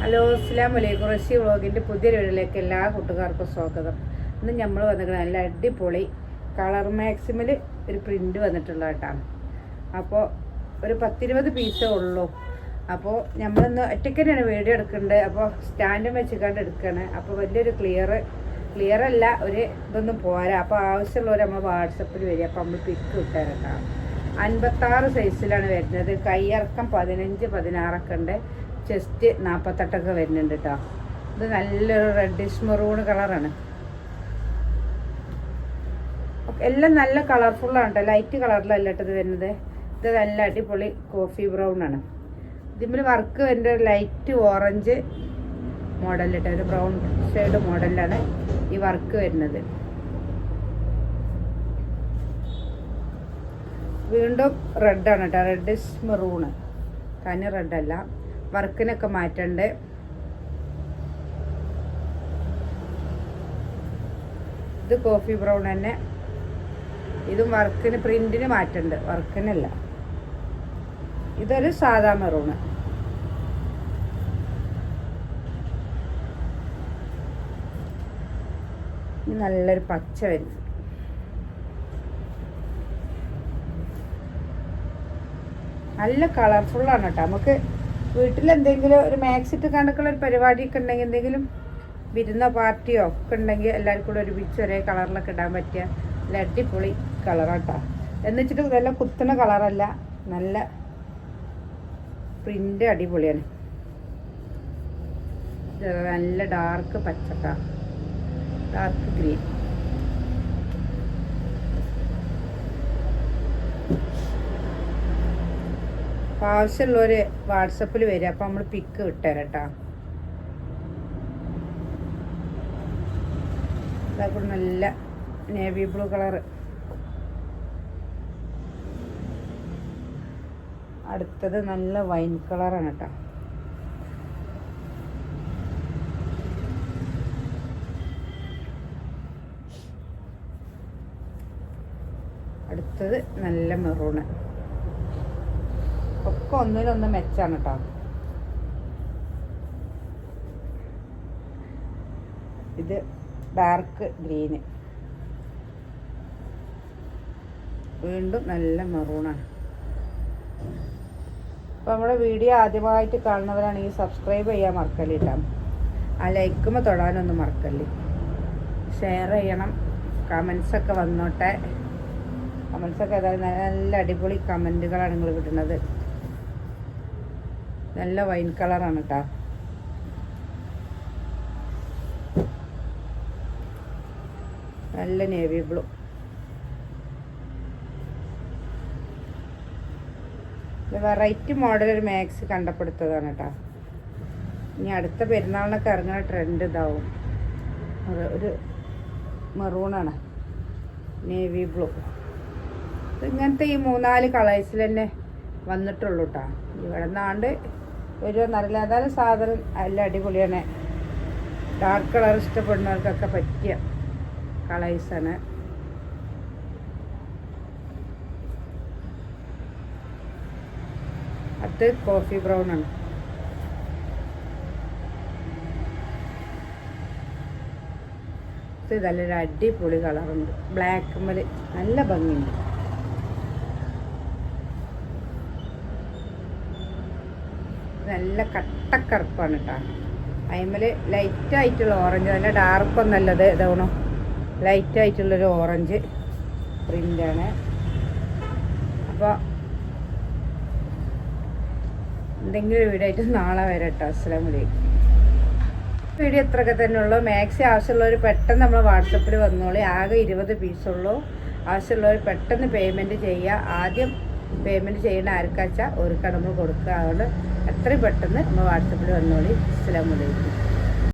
Hello അസ്സാം വലൈക്കും റഷി വ്ളോഗിന്റെ പുതിയ വീഡിയോയിലേക്ക് എല്ലാ കൂട്ടുകാർക്കും സ്വാഗതം. ഇന്ന് നമ്മൾ വന്നിരിക്കുന്നത് നല്ല അടിപൊളി കളർ മാക്സിമിൽ ഒരു പ്രിന്റ് വന്നിട്ടുള്ള കേട്ടാണ് അപ്പോൾ ഒരു പത്തിരുപത് പീസേ ഉള്ളൂ. അപ്പോൾ നമ്മളിന്ന് ഒറ്റയ്ക്ക് തന്നെയാണ് വീഡിയോ എടുക്കേണ്ടത് അപ്പോൾ സ്റ്റാൻഡും വെച്ചിക്കാണ്ട് എടുക്കുകയാണ് അപ്പോൾ വലിയൊരു ക്ലിയർ ക്ലിയർ അല്ല ഒരു ഇതൊന്നും പോരാ. അപ്പോൾ ആവശ്യമുള്ളവർ നമ്മൾ വാട്സപ്പിൽ വരിക. അപ്പോൾ നമ്മൾ പിക്ക് കേട്ടോ അൻപത്താറ് സൈസിലാണ് വരുന്നത്. കൈയിറക്കം പതിനഞ്ച് പതിനാറൊക്കെ ഉണ്ട്. ചെസ്റ്റ് നാൽപ്പത്തെട്ടൊക്കെ വരുന്നുണ്ട് കേട്ടോ ഇത് നല്ലൊരു റെഡിഷ് മെറൂൺ കളറാണ് എല്ലാം നല്ല കളർഫുള്ളാണ് കേട്ടോ ലൈറ്റ് കളറിലല്ല ഇത് വരുന്നത്? ഇത് നല്ല അടിപൊളി കോഫി ബ്രൗൺ ആണ്. ഇതിൽ വർക്ക് വരുന്നത് ലൈറ്റ് ഓറഞ്ച് മോഡൽ കേട്ടോ ഒരു ബ്രൗൺ ഷെയ്ഡ് മോഡലാണ് ഈ വർക്ക് വരുന്നത്. വീണ്ടും റെഡാണ് കേട്ടോ റെഡിഷ് മെറൂണ് തനി റെഡല്ല വർക്കിനൊക്കെ മാറ്റണ്ട്. ഇത് കോഫി ബ്രൗൺ തന്നെ. ഇതും വർക്കിന് പ്രിന്റിന് മാറ്റണ്ട്. വർക്കിനല്ല. ഇതൊരു സാധാ മെറൂണ്. നല്ലൊരു പച്ച വരുന്നു നല്ല കളർഫുള്ളാണ് കേട്ടോ. നമുക്ക് വീട്ടിൽ എന്തെങ്കിലും ഒരു മാക്സിറ്റ് ഇട്ട് കണ്ടൊക്കെയുള്ള ഒരു പരിപാടിയൊക്കെ ഉണ്ടെങ്കിൽ എന്തെങ്കിലും വിരുന്ന പാർട്ടിയോ ഒക്കെ ഉണ്ടെങ്കിൽ എല്ലാവർക്കും കൂടെ ഒരുമിച്ച് ഒരേ കളറിലൊക്കെ ഇടാൻ പറ്റിയ നല്ല അടിപൊളി കളറാട്ടോ എന്നുവെച്ചിട്ട് നല്ല കുത്തുന്ന കളറല്ല നല്ല പ്രിന്റ് അടിപൊളിയാണ്. നല്ല ഡാർക്ക് പച്ചക്ക ഡാർക്ക് ഗ്രീൻ അപ്പോൾ ആവശ്യമുള്ളവർ വാട്സപ്പിൽ വരിക. അപ്പോൾ നമ്മൾ പിക്ക് വിട്ടുതരാം കേട്ടോ ഇതാക്കൂടെ നല്ല നേവി ബ്ലൂ കളർ അടുത്തത് നല്ല വൈൻ കളറാണ് കേട്ടോ അടുത്തത് നല്ല മെറൂണ് ഒക്കെ ഒന്നിനൊന്ന് മെച്ചാണ് കേട്ടോ ഇത് ഡാർക്ക് ഗ്രീന് വീണ്ടും നല്ല മെറൂണാണ്. അപ്പോൾ നമ്മുടെ വീഡിയോ ആദ്യമായിട്ട് കാണുന്നവരാണെങ്കിൽ സബ്സ്ക്രൈബ് ചെയ്യാൻ മറക്കല്ലേ കേട്ടോ ആ ലൈക്കുമ്പോൾ തൊടാനൊന്നും മറക്കല്ലേ. ഷെയർ ചെയ്യണം. കമൻസൊക്കെ വന്നോട്ടെ. കമൻസൊക്കെ ഏതായാലും നല്ല അടിപൊളി കമന്റുകളാണ് നിങ്ങൾ കിട്ടുന്നത്. നല്ല വൈൻ കളറാണ് കേട്ടോ നല്ല നേവി ബ്ലൂ. വെറൈറ്റി മോഡൽ ഒരു മാക്സ് കണ്ടപ്പെടുത്തതാണ് കേട്ടോ ഇനി അടുത്ത പെരുന്നാളിനൊക്കെ ഇറങ്ങുന്ന ട്രെൻഡ് ഇതാവും. ഒരു മെറൂണാണ് നേവി ബ്ലൂ. ഇങ്ങനത്തെ ഈ മൂന്നാൽ കളേഴ്സിൽ തന്നെ വന്നിട്ടുള്ളൂ കേട്ടോ ഇവിടെ നിന്നാണ്ട് നല്ല ഏതായാലും സാധനം നല്ല അടിപൊളിയാണ്. ഡാർക്ക് കളർ ഇഷ്ടപ്പെടുന്നവർക്കൊക്കെ പറ്റിയ കളേഴ്സാണ് അത് കോഫി ബ്രൗൺ ആണ്. ഇത് നല്ലൊരു അടിപൊളി കളറുണ്ട് ബ്ലാക്ക് മല നല്ല ഭംഗിയുണ്ട്. നല്ല കട്ടക്കറുപ്പാണ് കേട്ടോ ലൈറ്റ് ആയിട്ടുള്ള ഓറഞ്ച് നല്ല ഡാർക്ക് ഒന്നല്ലത് ഇതാവണോ. ലൈറ്റ് ആയിട്ടുള്ളൊരു ഓറഞ്ച് പ്രിന്റാണ് അപ്പോൾ എന്തെങ്കിലും വീഡിയോ ആയിട്ട് നാളെ വരാം കേട്ടോ അസ്സാം വലൈക്കും വീഡിയോ ഇത്രയൊക്കെ തന്നെ ഉള്ളൂ. മാക്സി ആവശ്യമുള്ളവർ പെട്ടെന്ന് നമ്മൾ വാട്സപ്പിൽ വന്നോളി. ആകെ ഇരുപത് പീസുള്ളൂ ആവശ്യമുള്ളവർ പെട്ടെന്ന് പേയ്മെന്റ് ചെയ്യുക ആദ്യം പേയ്മെന്റ് ചെയ്യേണ്ട ആർക്കാച്ചാൽ ഒരു നമ്മൾ കൊടുക്കുക. അതുകൊണ്ട് എത്രയും പെട്ടെന്ന് നമ്മൾ വാട്സപ്പിൽ വന്നോളി. അസ്സലാമലൈക്കും